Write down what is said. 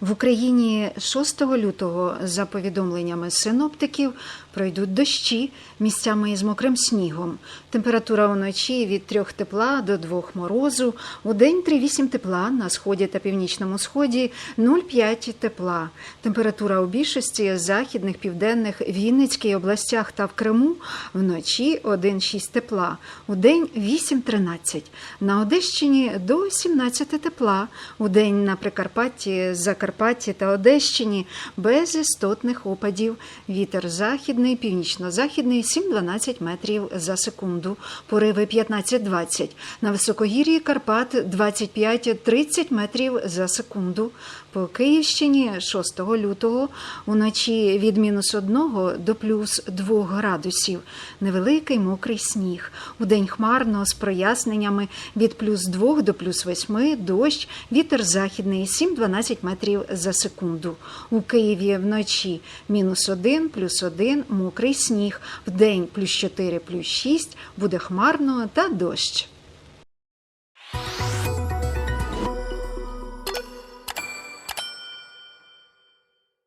В Україні 6 лютого, за повідомленнями синоптиків, пройдуть дощі місцями із мокрим снігом. Температура вночі від 3 тепла до 2 морозу, у день 3,8 тепла на сході та північному сході 0,5 тепла. Температура у більшості західних, південних, Вінницькій областях та в Криму вночі 1,6 тепла, у день 8-13. На Одещині до 17 тепла, у день на Прикарпатті, Закарпатті та Одещині без істотних опадів. Вітер західний, північно-західний 7-12 метрів за секунду, пориви 15-20. На високогір'ї Карпат 25-30 метрів за секунду. По Київщині 6 лютого уночі від мінус 1 до плюс 2 градусів. Невеликий мокрий сніг. Удень хмарно з проясненнями від плюс 2 до плюс 8 дощ, вітер західний 7-12 метрів за секунду. У Києві вночі мінус 1, плюс 1, мокрий сніг. Вдень плюс 4, плюс 6, буде хмарно та дощ.